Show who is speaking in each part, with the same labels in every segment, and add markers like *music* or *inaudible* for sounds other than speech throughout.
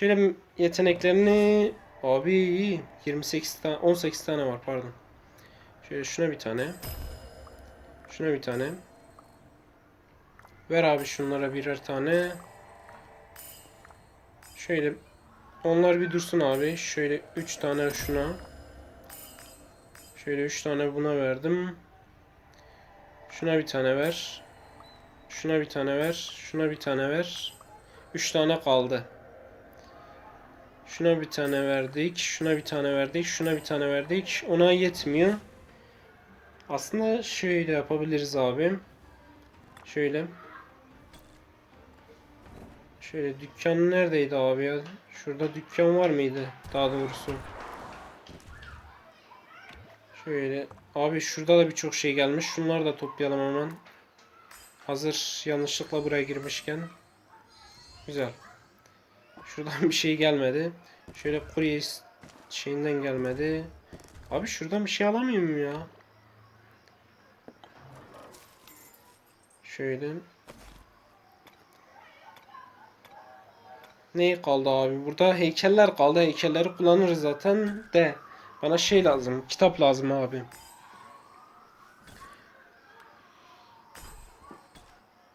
Speaker 1: Şöyle yeteneklerini abi iyi. 28 tane 18 tane var pardon. Şöyle şuna bir tane. Şuna bir tane. Ver abi şunlara birer tane. Şöyle onlar bir dursun abi. Şöyle 3 tane şuna. Şöyle 3 tane buna verdim. Şuna bir tane ver. Şuna bir tane ver. Şuna bir tane ver. 3 tane kaldı. Şuna bir tane verdik. Şuna bir tane verdik. Şuna bir tane verdik. Ona yetmiyor. Aslında şöyle yapabiliriz abi. Şöyle. Şöyle dükkan neredeydi abi ya? Şurada dükkan var mıydı? Daha doğrusu. Şöyle. Abi şurada da birçok şey gelmiş. Şunları da toplayalım hemen. Hazır yanlışlıkla buraya girmişken. Güzel. Şuradan *laughs* bir şey gelmedi. Şöyle kurye şeyinden gelmedi. Abi şuradan bir şey alamıyor muyum ya? Şöyle. Ne kaldı abi? Burada heykeller kaldı. Heykelleri kullanırız zaten de. Bana şey lazım. Kitap lazım abi.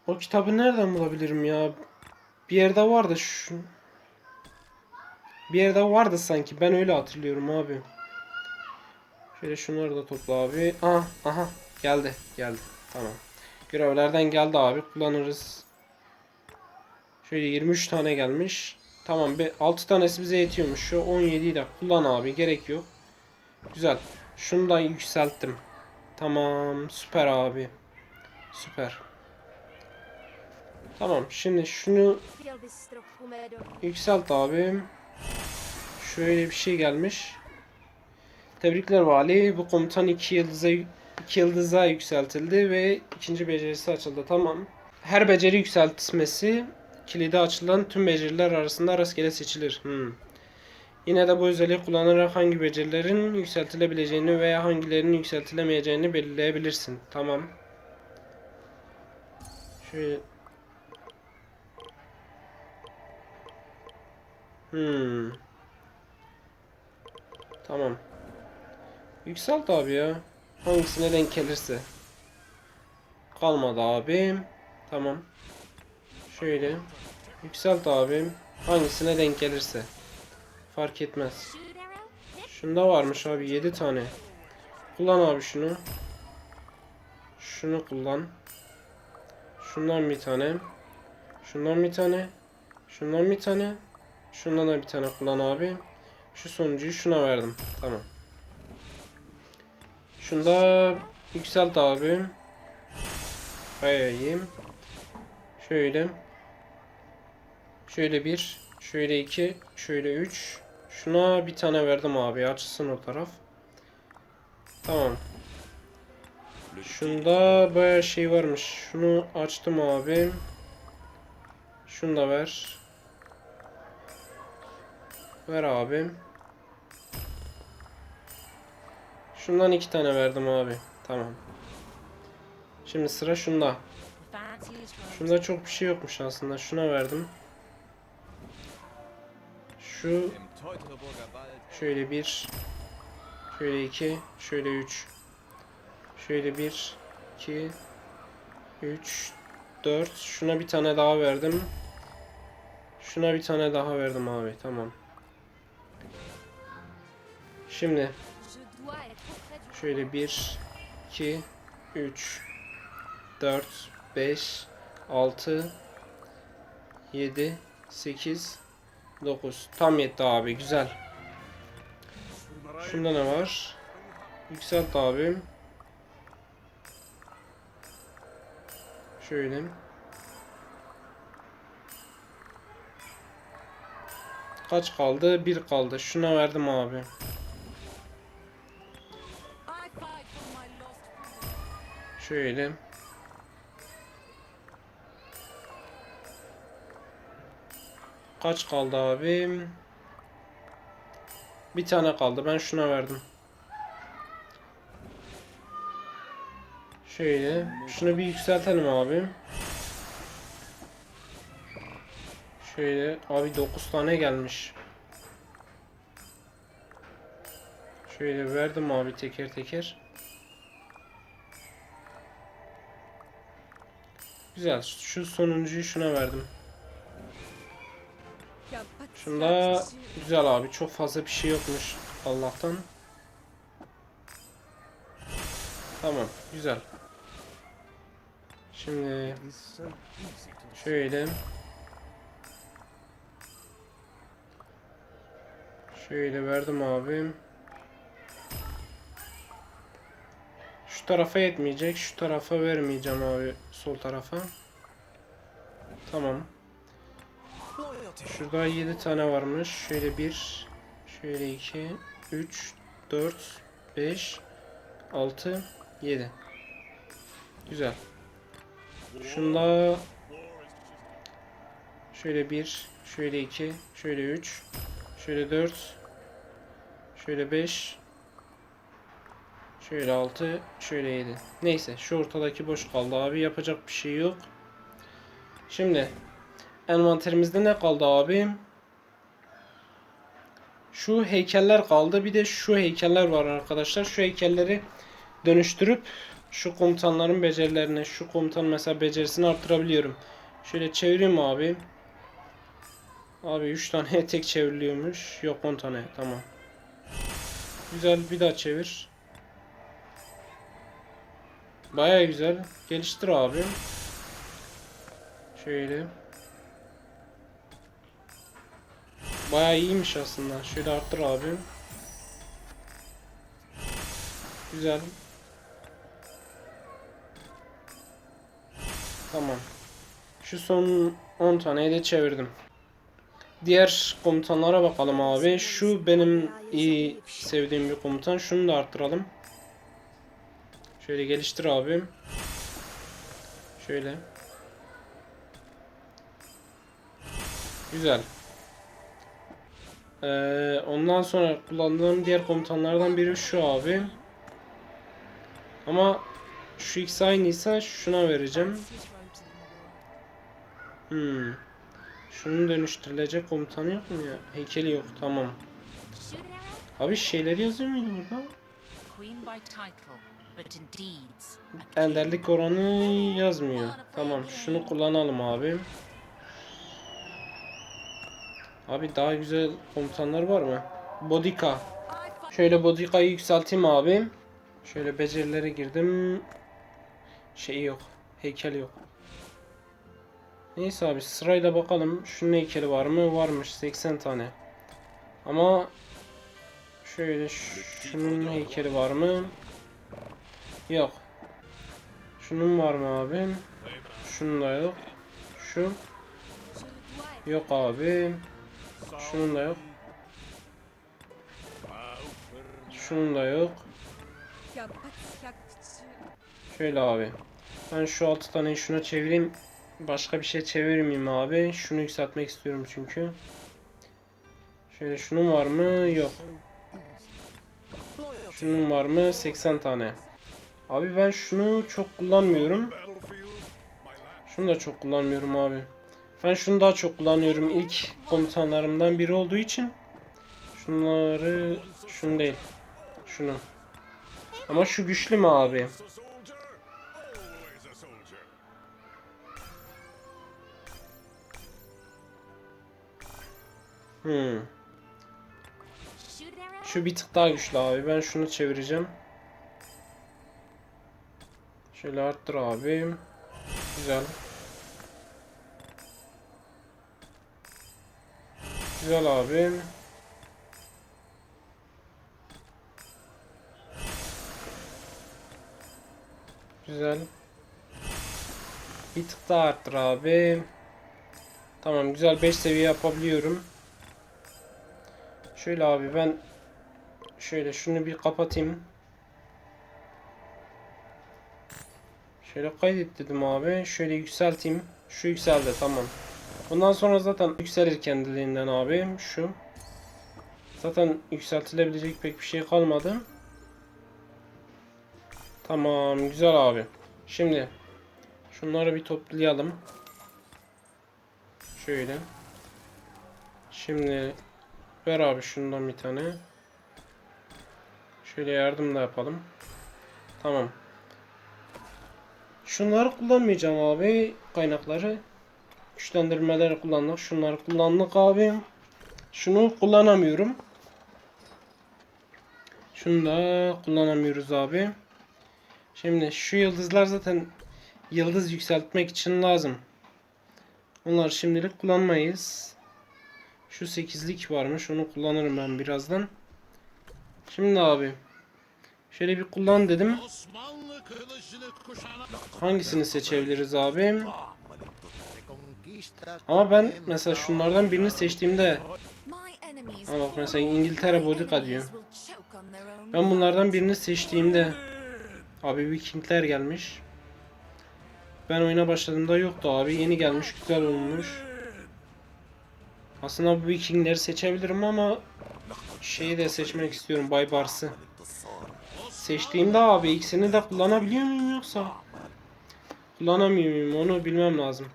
Speaker 1: O kitabı nereden bulabilirim ya? Bir yerde vardı şu. Bir yerde vardı sanki. Ben öyle hatırlıyorum abi. Şöyle şunları da topla abi. Aha, aha. Geldi. Geldi. Tamam. Görevlerden geldi abi. Kullanırız. Şöyle 23 tane gelmiş. Tamam. Be 6 tanesi bize yetiyormuş. Şu 17'yi de kullan abi. Gerek yok. Güzel. Şunu da yükselttim. Tamam. Süper abi. Süper. Tamam. Şimdi şunu. Yükselt abi. Şöyle bir şey gelmiş. Tebrikler vali. Bu komutan iki yıldıza iki yıldıza yükseltildi ve ikinci becerisi açıldı. Tamam. Her beceri yükseltmesi kilidi açılan tüm beceriler arasında rastgele seçilir. Hmm. Yine de bu özelliği kullanarak hangi becerilerin yükseltilebileceğini veya hangilerinin yükseltilemeyeceğini belirleyebilirsin. Tamam. Şöyle Hmm. Tamam. Yükselt abi ya. Hangisine denk gelirse. Kalmadı abim. Tamam. Şöyle. Yükselt abim. Hangisine denk gelirse. Fark etmez. Şunda varmış abi 7 tane. Kullan abi şunu. Şunu kullan. Şundan bir tane. Şundan bir tane. Şundan bir tane. Şundan da bir tane kullan abi. Şu sonuncuyu şuna verdim. Tamam. Şunda yükselt abi. İyi. Şöyle. Şöyle bir. Şöyle iki. Şöyle üç. Şuna bir tane verdim abi. Açsın o taraf. Tamam. Şunda bayağı şey varmış. Şunu açtım abi. Şunu da ver. Ver abi. Şundan iki tane verdim abi. Tamam. Şimdi sıra şunda. Şunda çok bir şey yokmuş aslında. Şuna verdim. Şu şöyle bir, şöyle iki, şöyle üç. Şöyle bir, iki, üç, dört. Şuna bir tane daha verdim. Şuna bir tane daha verdim abi. Tamam. Şimdi Şöyle 1, 2, 3, 4, 5, 6, 7, 8, 9. Tam yetti abi. Güzel. Şunda ne var? Yükselt abim. Şöyle. Kaç kaldı? Bir kaldı. Şuna verdim abi. Şöyle. Kaç kaldı abim? Bir tane kaldı. Ben şuna verdim. Şöyle. Şunu bir yükseltelim abi. Şöyle abi 9 tane gelmiş. Şöyle verdim abi teker teker. Güzel. Şu sonuncuyu şuna verdim. Şunda güzel abi. Çok fazla bir şey yokmuş Allah'tan. Tamam. Güzel. Şimdi şöyle şöyle verdim abi. Şu tarafa yetmeyecek. Şu tarafa vermeyeceğim abi. Sol tarafa. Tamam. Şurada 7 tane varmış. Şöyle 1, şöyle 2, 3, 4, 5, 6, 7. Güzel. Şunda şöyle 1, şöyle 2, şöyle 3, şöyle 4, şöyle 5, şöyle 6, şöyle 7. Neyse şu ortadaki boş kaldı abi. Yapacak bir şey yok. Şimdi envanterimizde ne kaldı abi? Şu heykeller kaldı. Bir de şu heykeller var arkadaşlar. Şu heykelleri dönüştürüp şu komutanların becerilerini, şu komutan mesela becerisini arttırabiliyorum. Şöyle çevireyim abi. Abi 3 tane *laughs* tek çevriliyormuş. Yok 10 tane. Tamam. Güzel bir daha çevir. Baya güzel. Geliştir abi. Şöyle. Baya iyiymiş aslında. Şöyle arttır abi. Güzel. Tamam. Şu son 10 taneyi de çevirdim. Diğer komutanlara bakalım abi. Şu benim iyi sevdiğim bir komutan. Şunu da arttıralım. Şöyle geliştir abi. Şöyle. Güzel. Ee, ondan sonra kullandığım diğer komutanlardan biri şu abi. Ama şu x aynıysa şuna vereceğim. Hmm. Şunun dönüştürülecek komutanı yok mu ya? Heykeli yok. Tamam. Abi şeyleri yazıyor muydu burada?
Speaker 2: Queen by title,
Speaker 1: Enderlik oranı yazmıyor. Tamam. Şunu kullanalım abi. Abi daha güzel komutanlar var mı? Bodika. Şöyle Bodika'yı yükselteyim abi. Şöyle becerilere girdim. Şey yok. Heykel yok. Neyse abi sırayla bakalım. Şunun heykeli var mı? Varmış 80 tane. Ama şöyle şunun heykeli var mı? Yok. Şunun var mı abi? Şunun da yok. Şu yok abi. Şunun da yok. Şunun da yok. Şöyle abi. Ben şu altı taneyi şuna çevireyim. Başka bir şey çevirmeyeyim abi. Şunu yükseltmek istiyorum çünkü. Şöyle şunun var mı? Yok. Şunun var mı? 80 tane. Abi ben şunu çok kullanmıyorum. Şunu da çok kullanmıyorum abi. Ben şunu daha çok kullanıyorum. İlk komutanlarımdan biri olduğu için. Şunları... Şunu değil. Şunu. Ama şu güçlü mü abi? Hmm. Şu bir tık daha güçlü abi. Ben şunu çevireceğim. Şöyle arttır abi. Güzel. Güzel abi. Güzel. Bir tık daha arttır abi. Tamam güzel 5 seviye yapabiliyorum. Şöyle abi ben şöyle şunu bir kapatayım. Şöyle kaydet dedim abi. Şöyle yükselteyim. Şu yükseldi tamam. Bundan sonra zaten yükselir kendiliğinden abi. Şu. Zaten yükseltilebilecek pek bir şey kalmadı. Tamam güzel abi. Şimdi şunları bir toplayalım. Şöyle. Şimdi ver abi şundan bir tane. Şöyle yardım da yapalım. Tamam. Şunları kullanmayacağım abi. Kaynakları. Güçlendirmeleri kullandık. Şunları kullandık abi. Şunu kullanamıyorum. Şunu da kullanamıyoruz abi. Şimdi şu yıldızlar zaten yıldız yükseltmek için lazım. Onları şimdilik kullanmayız. Şu 8'lik varmış. Onu kullanırım ben birazdan. Şimdi abi. Şöyle bir kullan dedim. Hangisini seçebiliriz abi? Ama ben mesela şunlardan birini seçtiğimde
Speaker 3: Ha
Speaker 1: bak mesela İngiltere Bodica diyor. ben bunlardan birini seçtiğimde abi Vikingler gelmiş. Ben oyuna başladığımda yoktu abi. Yeni gelmiş, güzel olmuş. Aslında bu Vikingleri seçebilirim ama şeyi de seçmek istiyorum Baybars'ı. Seçtiğimde abi ikisini de kullanabiliyor muyum yoksa? Kullanamıyor muyum onu bilmem lazım.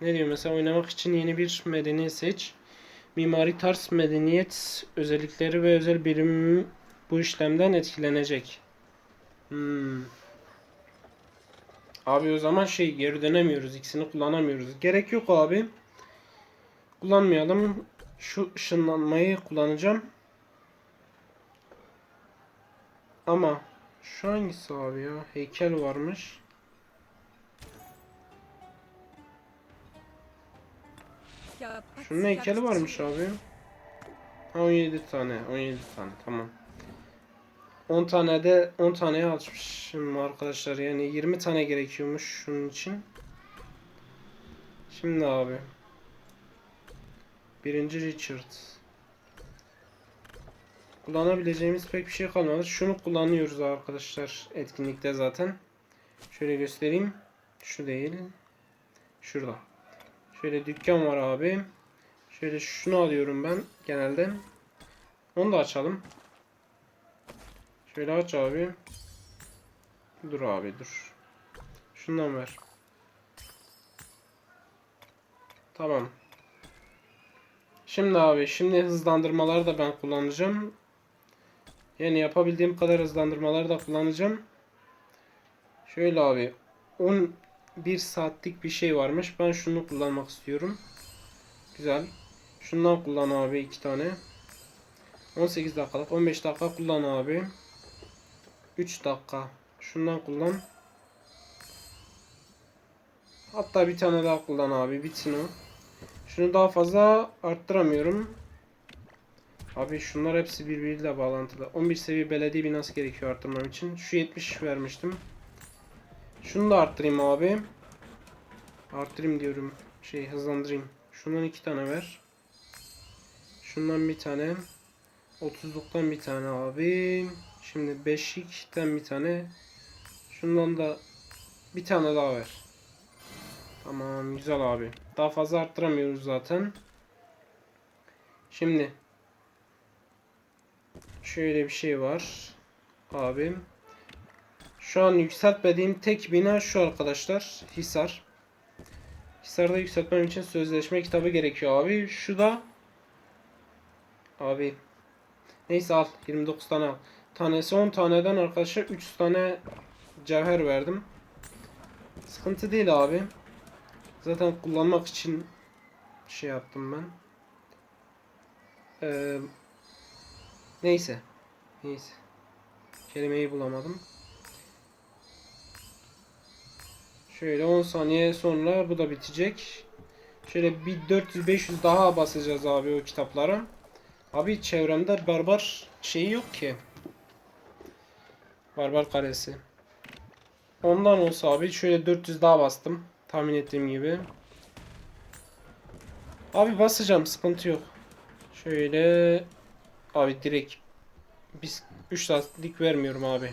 Speaker 1: Ne diyor mesela oynamak için yeni bir medeniyet seç. Mimari tarz medeniyet özellikleri ve özel birim bu işlemden etkilenecek. Hmm. Abi o zaman şey geri dönemiyoruz. ikisini kullanamıyoruz. Gerek yok abi. Kullanmayalım. Şu ışınlanmayı kullanacağım. Ama şu hangisi abi ya? Heykel varmış. Şunun heykeli varmış abi. Ha 17 tane. 17 tane. Tamam. 10 tane de 10 taneye açmışım arkadaşlar. Yani 20 tane gerekiyormuş şunun için. Şimdi abi. Birinci Richard. Kullanabileceğimiz pek bir şey kalmadı. Şunu kullanıyoruz arkadaşlar etkinlikte zaten. Şöyle göstereyim. Şu değil. Şurada. Şöyle dükkan var abi. Şöyle şunu alıyorum ben genelde. Onu da açalım. Şöyle aç abi. Dur abi dur. Şundan ver. Tamam. Şimdi abi şimdi hızlandırmaları da ben kullanacağım. Yani yapabildiğim kadar hızlandırmaları da kullanacağım. Şöyle abi 11 saatlik bir şey varmış. Ben şunu kullanmak istiyorum. Güzel. Şundan kullan abi iki tane. 18 dakikalık 15 dakika kullan abi. 3 dakika. Şundan kullan. Hatta bir tane daha kullan abi. Bitsin o. Şunu daha fazla arttıramıyorum. Abi şunlar hepsi birbiriyle bağlantılı. 11 seviye belediye binası gerekiyor arttırmam için. Şu 70 vermiştim. Şunu da arttırayım abi. Arttırayım diyorum. Şey hızlandırayım. Şundan iki tane ver. Şundan bir tane. 30'luktan bir tane abi. Şimdi 5'likten bir tane. Şundan da bir tane daha ver. Tamam güzel abi. Daha fazla arttıramıyoruz zaten. Şimdi şöyle bir şey var. Abi. Şu an yükseltmediğim tek bina şu arkadaşlar. Hisar. Hisar'da yükseltmem için sözleşme kitabı gerekiyor abi. Şu da Abi Neyse al 29 tane al. Tanesi 10 taneden arkadaşlar 3 tane cevher verdim. Sıkıntı değil abi. Zaten kullanmak için şey yaptım ben. Ee, neyse. Neyse. Kelimeyi bulamadım. Şöyle 10 saniye sonra bu da bitecek. Şöyle bir 400-500 daha basacağız abi o kitaplara. Abi çevremde barbar şeyi yok ki. Barbar karesi. Ondan olsa abi şöyle 400 daha bastım. Tahmin ettiğim gibi. Abi basacağım sıkıntı yok. Şöyle abi direkt biz 3 saatlik vermiyorum abi.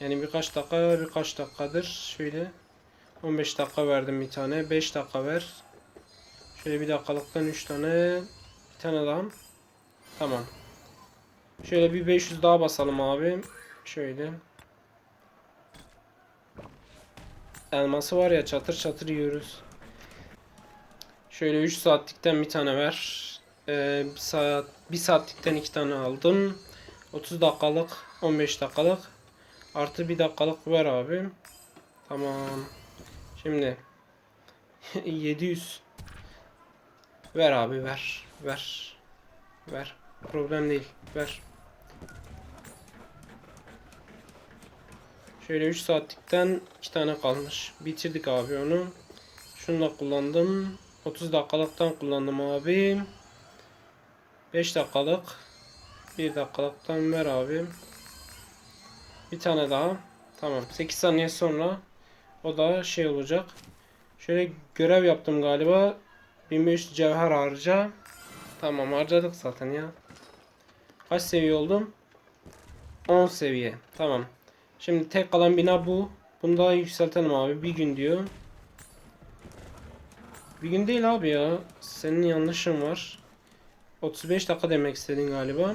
Speaker 1: Yani birkaç dakika birkaç dakikadır şöyle 15 dakika verdim bir tane 5 dakika ver. Şöyle bir dakikalıktan 3 tane bir tane daha. Tamam. Şöyle bir 500 daha basalım abi. Şöyle. Elması var ya çatır çatır yiyoruz. Şöyle 3 saatlikten bir tane ver. Ee, bir saat bir saatlikten iki tane aldım. 30 dakikalık, 15 dakikalık. Artı bir dakikalık ver abi. Tamam. Şimdi *laughs* 700 ver abi ver ver ver. Problem değil ver. Şöyle 3 saatlikten 2 tane kalmış. Bitirdik abi onu. Şunu da kullandım. 30 dakikalıktan kullandım abi 5 dakikalık. 1 dakikalıktan ver abi bir tane daha. Tamam. 8 saniye sonra o da şey olacak. Şöyle görev yaptım galiba. 1500 cevher harca. Tamam harcadık zaten ya. Kaç seviye oldum? 10 seviye. Tamam. Şimdi tek kalan bina bu. Bunu daha yükseltelim abi. Bir gün diyor. Bir gün değil abi ya. Senin yanlışın var 35 dakika demek istedin galiba.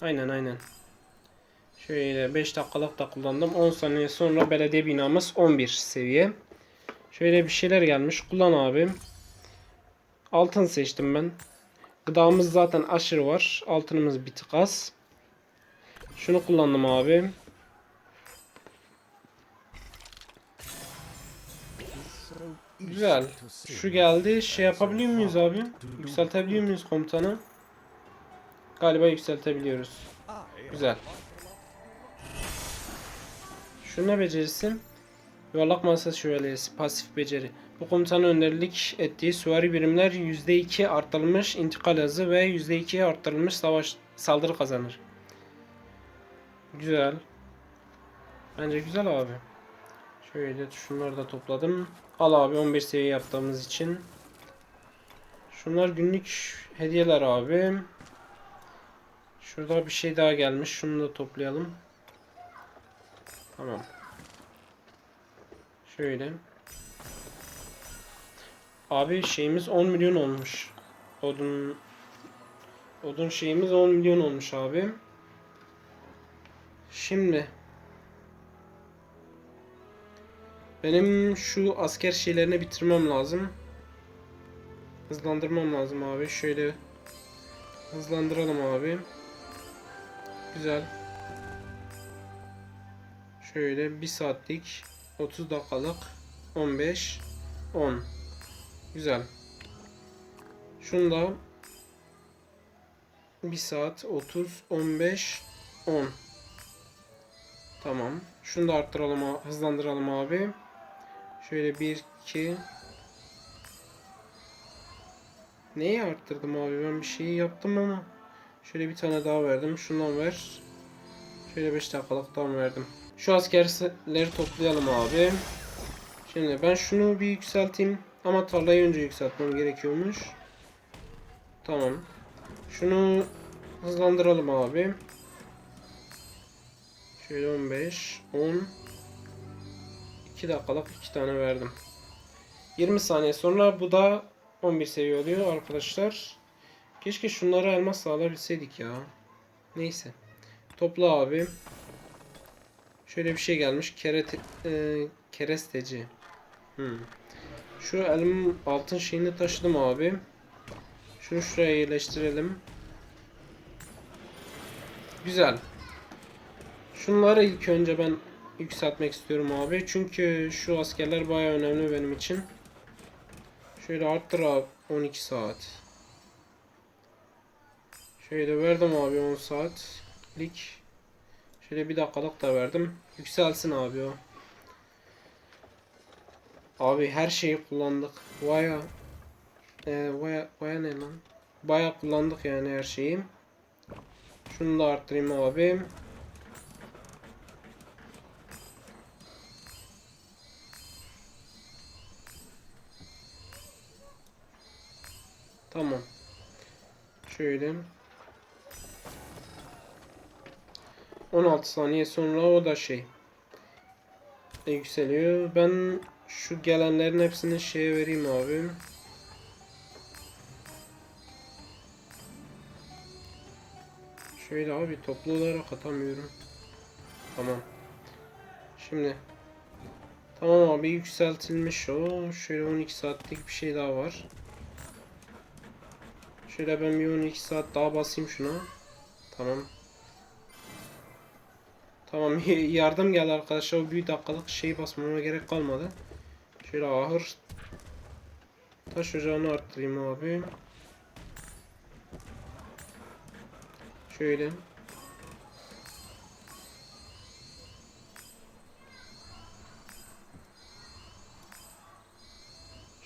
Speaker 1: Aynen aynen. Şöyle 5 dakikalık da kullandım. 10 saniye sonra belediye binamız 11 seviye. Şöyle bir şeyler gelmiş. Kullan abi. Altın seçtim ben. Gıdamız zaten aşırı var. Altınımız bir tık az. Şunu kullandım abi Güzel. Şu geldi. Şey yapabiliyor muyuz abi? Yükseltebiliyor muyuz komutanı? Galiba yükseltebiliyoruz. Güzel. Şu ne becerisi? Yuvarlak masa şövalyesi. Pasif beceri. Bu komutanın önerilik ettiği süvari birimler %2 arttırılmış intikal hızı ve %2 arttırılmış savaş saldırı kazanır. Güzel. Bence güzel abi. Şöyle şunları da topladım. Al abi 15 seviye yaptığımız için. Şunlar günlük hediyeler abi. Şurada bir şey daha gelmiş. Şunu da toplayalım. Tamam. Şöyle. Abi şeyimiz 10 milyon olmuş. Odun Odun şeyimiz 10 milyon olmuş abi. Şimdi benim şu asker şeylerini bitirmem lazım. Hızlandırmam lazım abi. Şöyle hızlandıralım abi. Güzel. Şöyle 1 saatlik 30 dakikalık 15 10 Güzel. Şunu da 1 saat 30 15 10 Tamam. Şunu da arttıralım, hızlandıralım abi. Şöyle 1 2 Neyi arttırdım abi? Ben bir şeyi yaptım ama şöyle bir tane daha verdim. Şundan ver. Şöyle 5 dakikalıktan verdim. Şu askerleri toplayalım abi. Şimdi ben şunu bir yükselteyim. Ama tarlayı önce yükseltmem gerekiyormuş. Tamam. Şunu hızlandıralım abi. Şöyle 15, 10, 2 dakikalık 2 tane verdim. 20 saniye sonra bu da 11 seviye oluyor arkadaşlar. Keşke şunları elmas alabilseydik ya. Neyse. Topla abi. Şöyle bir şey gelmiş. Keret, e, keresteci. Hmm. Şu elim altın şeyini taşıdım abi. Şunu şuraya yerleştirelim. Güzel. Şunları ilk önce ben yükseltmek istiyorum abi. Çünkü şu askerler baya önemli benim için. Şöyle arttır abi 12 saat. Şöyle verdim abi 10 saatlik. Şöyle bir dakikalık da verdim. Yükselsin abi o. Abi her şeyi kullandık. Baya ee, baya baya ne lan? Baya kullandık yani her şeyi. Şunu da arttırayım abi. Tamam. Şöyle. 16 saniye sonra o da şey e, yükseliyor. Ben şu gelenlerin hepsini şeye vereyim abi. Şöyle abi toplu olarak atamıyorum. Tamam. Şimdi Tamam abi yükseltilmiş o. Şöyle 12 saatlik bir şey daha var. Şöyle ben bir 12 saat daha basayım şuna. Tamam. Tamam *laughs* yardım geldi arkadaşlar. O bir dakikalık şey basmama gerek kalmadı. Şöyle ahır taş ocağını arttırayım abi. Şöyle.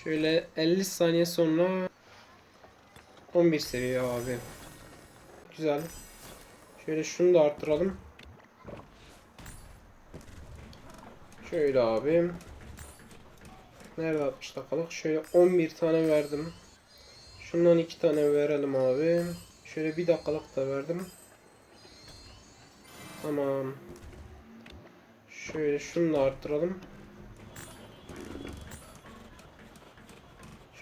Speaker 1: Şöyle 50 saniye sonra 11 seviye abi. Güzel. Şöyle şunu da arttıralım. Şöyle abi. Nerede 60 dakikalık? Şöyle 11 tane verdim. Şundan 2 tane verelim abi. Şöyle 1 dakikalık da verdim. Tamam. Şöyle şunu da arttıralım.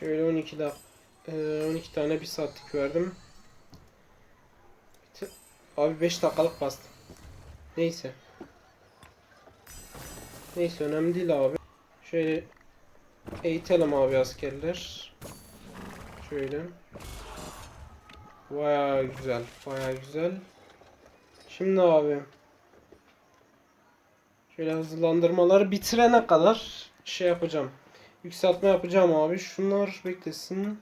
Speaker 1: Şöyle 12 dak eee, 12 tane 1 saatlik verdim. Abi 5 dakikalık bastım. Neyse. Neyse önemli değil abi. Şöyle eğitelim abi askerler. Şöyle. Baya güzel. Baya güzel. Şimdi abi. Şöyle hızlandırmaları bitirene kadar şey yapacağım. Yükseltme yapacağım abi. Şunlar beklesin.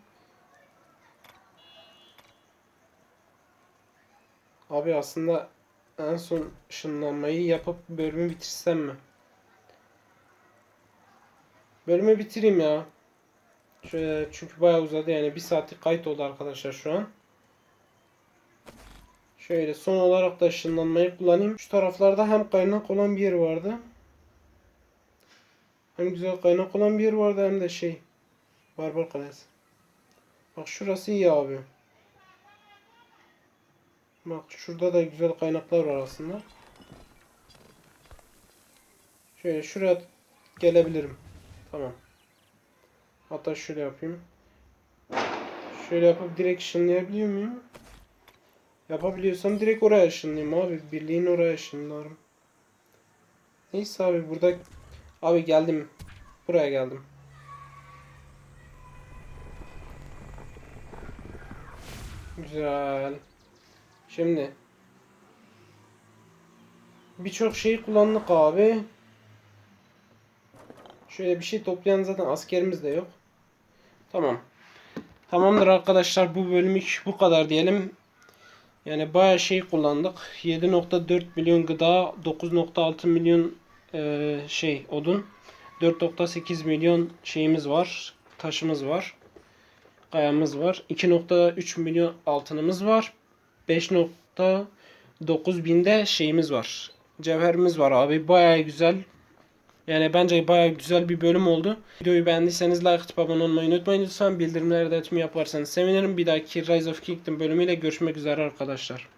Speaker 1: Abi aslında en son ışınlanmayı yapıp bölümü bitirsem mi? Bölümü bitireyim ya. Çünkü bayağı uzadı yani. Bir saatlik kayıt oldu arkadaşlar şu an. Şöyle son olarak da ışınlanmayı kullanayım. Şu taraflarda hem kaynak olan bir yer vardı. Hem güzel kaynak olan bir yer vardı hem de şey. Barbar Kalesi. Bak şurası iyi abi. Bak şurada da güzel kaynaklar var aslında. Şöyle şuraya gelebilirim. Tamam. Hatta şöyle yapayım. Şöyle yapıp direkt ışınlayabiliyor muyum? Yapabiliyorsam direkt oraya ışınlayayım abi. Birliğin oraya ışınlarım. Neyse abi burada... Abi geldim. Buraya geldim. Güzel. Şimdi birçok şeyi kullandık abi. Şöyle bir şey toplayan zaten askerimiz de yok. Tamam. Tamamdır arkadaşlar bu bölümlük bu kadar diyelim. Yani bayağı şey kullandık. 7.4 milyon gıda, 9.6 milyon eee, şey odun, 4.8 milyon şeyimiz var, taşımız var, kayamız var, 2.3 milyon altınımız var, 5.9 binde şeyimiz var, cevherimiz var abi. Bayağı güzel. Yani bence bayağı güzel bir bölüm oldu. Videoyu beğendiyseniz like atıp abone olmayı unutmayın lütfen. Bildirimleri de açmayı yaparsanız sevinirim. Bir dahaki Rise of Kingdom bölümüyle görüşmek üzere arkadaşlar.